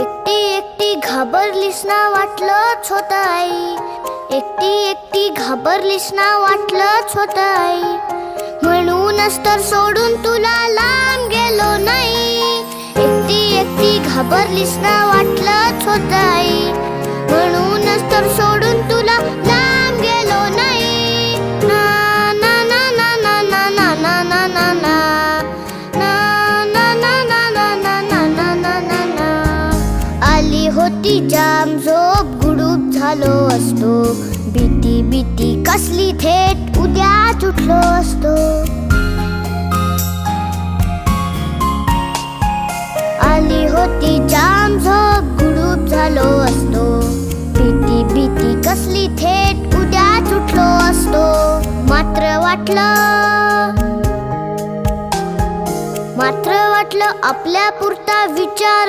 एकटी एकटी घाबरलीस ना वाटलंच होत आई. एकटी एकटी घाबरलीस ना वाटलंच होत आई. म्हणूनच तर सोडून तुला लांब गेलो नाही. एकटी एकटी घाबरलीस ना वाटलंच होत आई. म्हणून आली होती जाम. झोप गुडूप झालो असतो. भीती भीती कसली थेट उद्या उठलो असतो. आली होती जाम. झोप गुडूप झालो असतो. भीती भीती कसली थेट उद्या उठलो असतो. मात्र वाटलं मात्र वाटलं आपल्या पुरता विचार